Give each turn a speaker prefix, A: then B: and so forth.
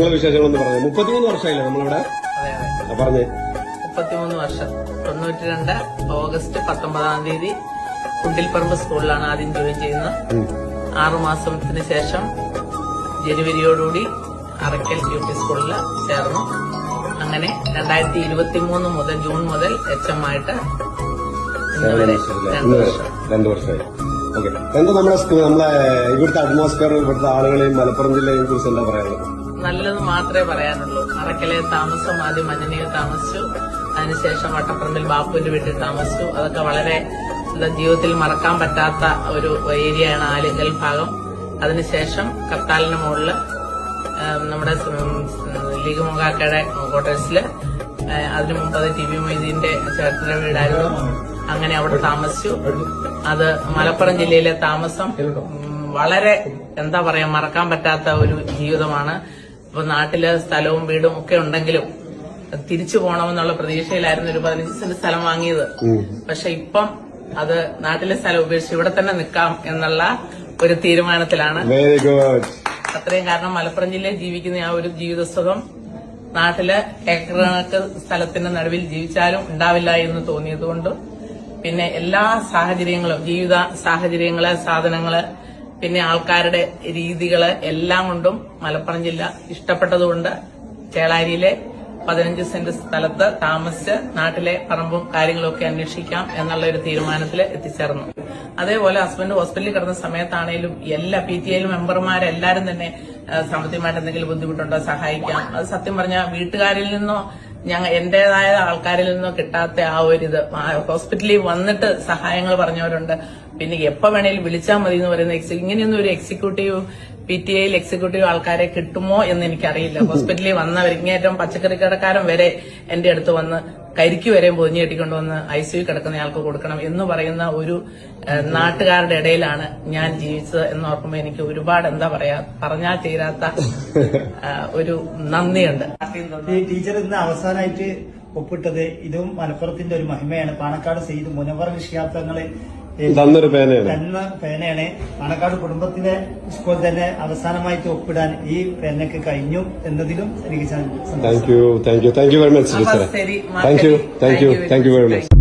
A: നിങ്ങളെ വിശേഷങ്ങളൊന്ന് പറഞ്ഞു? മുപ്പത്തിമൂന്ന് വർഷമായില്ലേ നമ്മളിവിടെ? പറഞ്ഞേ.
B: മുപ്പത്തിമൂന്ന് വർഷം. തൊണ്ണൂറ്റി രണ്ട് ഓഗസ്റ്റ് പത്തൊമ്പതാം തീയതി കുണ്ടിൽപ്പറമ്പ് സ്കൂളിലാണ് ആദ്യം ജോയിൻ ചെയ്യുന്നത്.
A: ആറുമാസത്തിന്
B: ആറു മാസത്തിന് ശേഷം ജനുവരിയോടുകൂടി അറക്കൽ യു പി സ്കൂളിൽ ചേർന്നു. അങ്ങനെ രണ്ടായിരത്തി ഇരുപത്തി മൂന്ന് മുതൽ ജൂൺ മുതൽ എച്ച് എം ആയിട്ട് രണ്ട്
A: വർഷമായി. ഓക്കെ. എന്താ നമ്മുടെ നമ്മളെ ഇവിടുത്തെ അറ്റ്മോസ്ഫിയർ ഇവിടുത്തെ ആളുകളെയും മലപ്പുറം ജില്ലയെയും കുറിച്ച് എന്താ പറയാനുള്ളത്?
B: നല്ലത് മാത്രമേ പറയാനുള്ളൂ. അറക്കലെ താമസം ആദ്യം മഞ്ഞനയിൽ താമസിച്ചു. അതിനുശേഷം വട്ടപ്പറമ്പിൽ ബാപ്പുവിന്റെ വീട്ടിൽ താമസിച്ചു. അതൊക്കെ വളരെ ജീവിതത്തിൽ മറക്കാൻ പറ്റാത്ത ഒരു ഏരിയയാണ് ആലുങ്കൽ ഭാഗം. അതിനുശേഷം കത്താലിന് മുകളിൽ നമ്മുടെ ലീഗ് മുഖാക്കയുടെ ക്വാർട്ടേഴ്സിൽ അതിനു മുമ്പ് അത് ടി വി മൊയ്തീന്റെ ചേട്ടന്റെ വീടായിരുന്നു. അങ്ങനെ അവിടെ താമസിച്ചു. അത് മലപ്പുറം ജില്ലയിലെ താമസം വളരെ എന്താ പറയാ മറക്കാൻ പറ്റാത്ത ഒരു ജീവിതമാണ്. ഇപ്പൊ നാട്ടിൽ സ്ഥലവും വീടും ഒക്കെ ഉണ്ടെങ്കിലും തിരിച്ചു പോകണമെന്നുള്ള പ്രതീക്ഷയിലായിരുന്നു ഒരു പതിനഞ്ച് സെന്റ് സ്ഥലം വാങ്ങിയത്. പക്ഷെ ഇപ്പം അത് നാട്ടിലെ സ്ഥലം ഉപേക്ഷിച്ച് ഇവിടെ തന്നെ നിൽക്കാം എന്നുള്ള ഒരു തീരുമാനത്തിലാണ്. അത്രയും കാരണം മലപ്പുറം ജില്ലയിൽ ജീവിക്കുന്ന ആ ഒരു ജീവിത സുഖം നാട്ടിൽ ഏക്കർ കണക്ക് സ്ഥലത്തിന്റെ നടുവിൽ ജീവിച്ചാലും ഉണ്ടാവില്ല എന്ന് തോന്നിയതുകൊണ്ടും പിന്നെ എല്ലാ സാഹചര്യങ്ങളും ജീവിത സാഹചര്യങ്ങൾ സാധനങ്ങൾ പിന്നെ ആൾക്കാരുടെ രീതികൾ എല്ലാം കൊണ്ടും മലപ്പുറം ജില്ല ഇഷ്ടപ്പെട്ടതുകൊണ്ട് ചേളാരിയിലെ പതിനഞ്ച് സെന്റ് സ്ഥലത്ത് താമസിച്ച് നാട്ടിലെ പറമ്പും കാര്യങ്ങളൊക്കെ അന്വേഷിക്കാം എന്നുള്ള ഒരു തീരുമാനത്തിൽ എത്തിച്ചേർന്നു. അതേപോലെ ഹസ്ബൻഡ് ഹോസ്പിറ്റലിൽ കിടന്ന സമയത്താണേലും എല്ലാ പി ടി ഐ മെമ്പർമാരെല്ലാരും തന്നെ സാമ്പത്തികമായിട്ട് എന്തെങ്കിലും ബുദ്ധിമുട്ടുണ്ടോ സഹായിക്കാം. അത് സത്യം പറഞ്ഞാൽ വീട്ടുകാരിൽ നിന്നോ ഞങ്ങൾ എന്റേതായ ആൾക്കാരിൽ നിന്നോ കിട്ടാത്ത ആ ഒരു ഇത് ഹോസ്പിറ്റലിൽ വന്നിട്ട് സഹായങ്ങൾ പറഞ്ഞവരുണ്ട്. പിന്നെ എപ്പോ വേണേലും വിളിച്ചാൽ മതി എന്ന് പറയുന്ന ഇങ്ങനെയൊന്നും ഒരു എക്സിക്യൂട്ടീവ് പി ടി ഐയിൽ എക്സിക്യൂട്ടീവ് ആൾക്കാരെ കിട്ടുമോ എന്ന് എനിക്കറിയില്ല. ഹോസ്പിറ്റലിൽ വന്നവർ ഇങ്ങേറ്റം പച്ചക്കറി കടക്കാരൻ വരെ എന്റെ അടുത്ത് വന്ന് കരിക്ക് വരെ പൊതിഞ്ഞ് കെട്ടിക്കൊണ്ട് വന്ന് ഐ സിയു കിടക്കുന്ന ആൾക്ക് കൊടുക്കണം എന്ന് പറയുന്ന ഒരു നാട്ടുകാരുടെ ഇടയിലാണ് ഞാൻ ജീവിച്ചത് എന്ന് ഓർക്കുമ്പോൾ എനിക്ക് ഒരുപാട് എന്താ പറയാ പറഞ്ഞാൽ തീരാത്ത ഒരു നന്ദിയുണ്ട്.
C: ഈ ടീച്ചർ ഇന്ന് അവസാനമായിട്ട് ഒപ്പിട്ടത് ഇതും മലപ്പുറത്തിന്റെ ഒരു മഹിമയാണ്. പാണക്കാട് സെയ്ത് മുനവർ വിഷയാർത്ഥങ്ങൾ
A: തന്നൊരു പേനയാണ്.
C: തന്ന പേനയാണ് പാണക്കാട് കുടുംബത്തിലെ സ്കൂൾ തന്നെ അവസാനമായിട്ട് ഒപ്പിടാൻ ഈ പേനക്ക് കഴിഞ്ഞു എന്നതിലും എനിക്ക്
A: thank you thank you thank you very much thank you. Thank you thank you very much